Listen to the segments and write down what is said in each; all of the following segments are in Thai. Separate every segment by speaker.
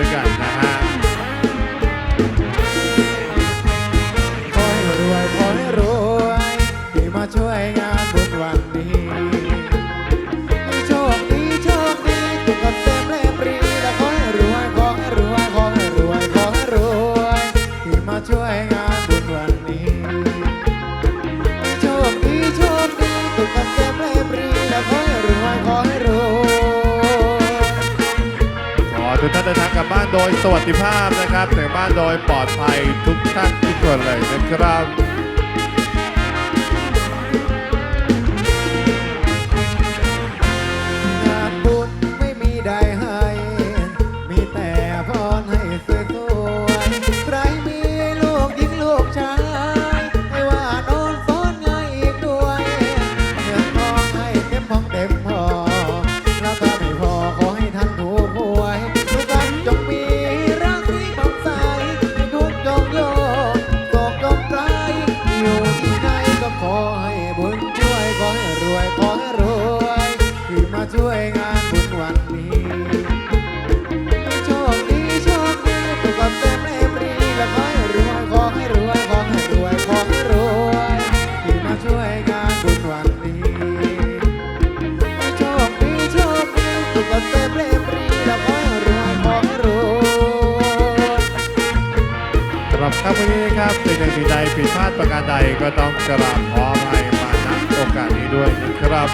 Speaker 1: ด้ ก
Speaker 2: ท่านเดิ
Speaker 1: นทางกลับบ้านโดยสวัสดิภาพนะครับถึงบ้านโดยปลอดภัยทุกท่านทุกคนเลยนะครับ
Speaker 2: ช่วยงานบุญวันนี้ให้โชคดีโชคดีสุขเต็มเอมรีและขอให้รวยขอให้รวยขอให้รวยขอให้รวยที่มาช่วยงานบุญวันนี้ให้โชคดีโชคดีสุขเต็มเอมรีและขอให้รวยขอให้รวย
Speaker 1: สำหรับค่ำวันนี้นะครับสิ่งใดสิ่งใดผิดพลาดประการใดก็ต้องกราบขออภัยมาณโอกาสนี้ด้วยนะครับ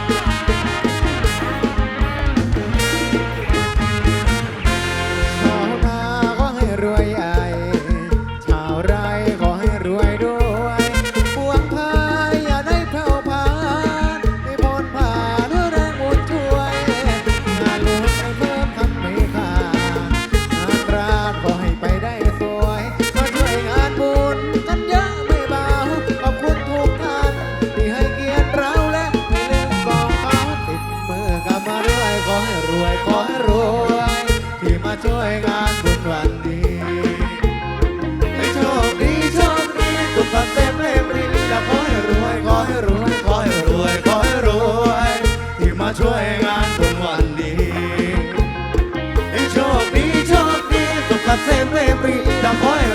Speaker 2: ช่วยงานบุญวันนี้ให้โชคดีโชคดีสุขเต็มเต็มรีแล้วขอรวยขอรวยขอรวยขอรวยที่มาช่วยงานบุวันนี้ให้โชคดีโชคดีสุขเต็มเต็มรีแล้วขอ